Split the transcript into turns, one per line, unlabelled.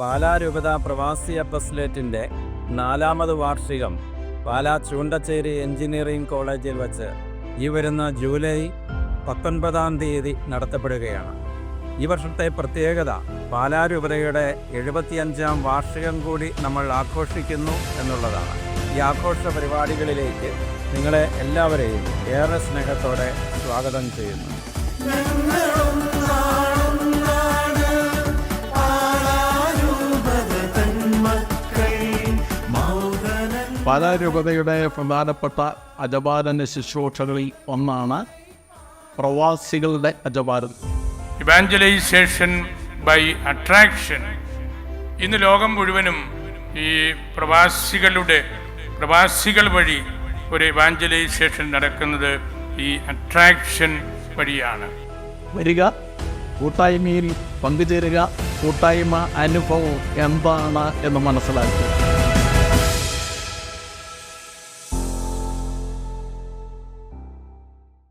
പാലാ രൂപത പ്രവാസി അപ്പസ്ലേറ്റിന്റെ നാലാമത് വാർഷികം പാലാ ചൂണ്ടച്ചേരി എഞ്ചിനീയറിംഗ് കോളേജിൽ വച്ച് ഈ വരുന്ന ജൂലൈ പത്തൊൻപതാം തീയതി നടത്തപ്പെടുകയാണ്. ഈ വർഷത്തെ പ്രത്യേകത പാലാ രൂപതയുടെ എഴുപത്തിയഞ്ചാം വാർഷികം കൂടി നമ്മൾ ആഘോഷിക്കുന്നു എന്നുള്ളതാണ്. ഈ ആഘോഷ പരിപാടികളിലേക്ക് നിങ്ങളെ എല്ലാവരെയും ഏറെ സ്നേഹത്തോടെ സ്വാഗതം ചെയ്യുന്നു.
പാലാരൂപതയുടെ പ്രധാനപ്പെട്ട അജപാലന ശുശ്രൂഷകളിൽ ഒന്നാണ് പ്രവാസികളുടെ അജപാലനം.
ഇവാഞ്ചലൈസേഷൻ ബൈ അട്രാക്ഷൻ ഇന്ന് ലോകം മുഴുവനും ഈ പ്രവാസികളുടെ പ്രവാസികൾ വഴി ഒരു ഇവാഞ്ചലൈസേഷൻ നടക്കുന്നത് ഈ അട്രാക്ഷൻ വഴിയാണ്.
വരിക കൂട്ടായ്മയിൽ പങ്കുചേരുക കൂട്ടായ്മ അനുഭവം എന്താണ് എന്ന് മനസ്സിലാക്കുക.